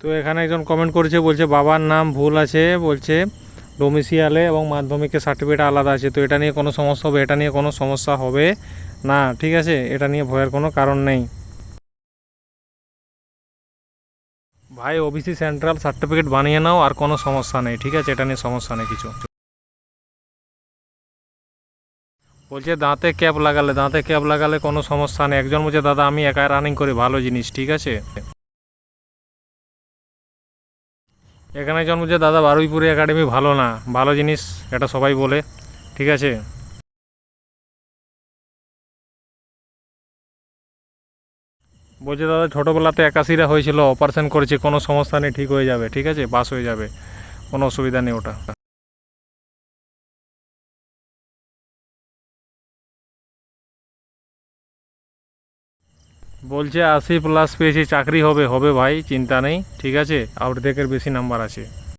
তো এখানে একজন কমেন্ট করেছে, বলছে, বাবার নাম ভুল আছে। বলছে ডোমিসিয়ালে এবং মাধ্যমিকের সার্টিফিকেট আলাদা আছে। তো এটা নিয়ে কোনো সমস্যা হবে? এটা নিয়ে কোনো সমস্যা হবে? না, ঠিক আছে? এটা নিয়ে ভয়ের কোনো কারণ নেই। ভাই ওবিসি সেন্ট্রাল সার্টিফিকেট বানিয়ে নাও, আর কোনো সমস্যা নেই, ঠিক আছে? এটা নিয়ে সমস্যা নেই কিছু। বলছে, দাঁতে ক্যাপ লাগালে, দাঁতে ক্যাপ লাগালে কোনো সমস্যা নেই। একজন বলছে, দাদা, আমি একাই রানিং করি, ভালো জিনিস, ঠিক আছে? এখানে জন্ম যে দাদা বারুইপুরি একাডেমি ভালো না, ভালো জিনিস এটা সবাই বলে, ঠিক আছে? বলছে, দাদা, ছোটোবেলাতে একাশিরা হয়েছিল অপারেশন করেছে, কোনো সমস্যা নেই, ঠিক হয়ে যাবে, ঠিক আছে? বাস হয়ে যাবে, কোনো অসুবিধা নেই ওটা। বলছে আশি প্লাস পেয়েছি, চাকরি হবে হবে ভাই, চিন্তা নেই, ঠিক আছে? আউটটেকের বেশি নাম্বার আছে।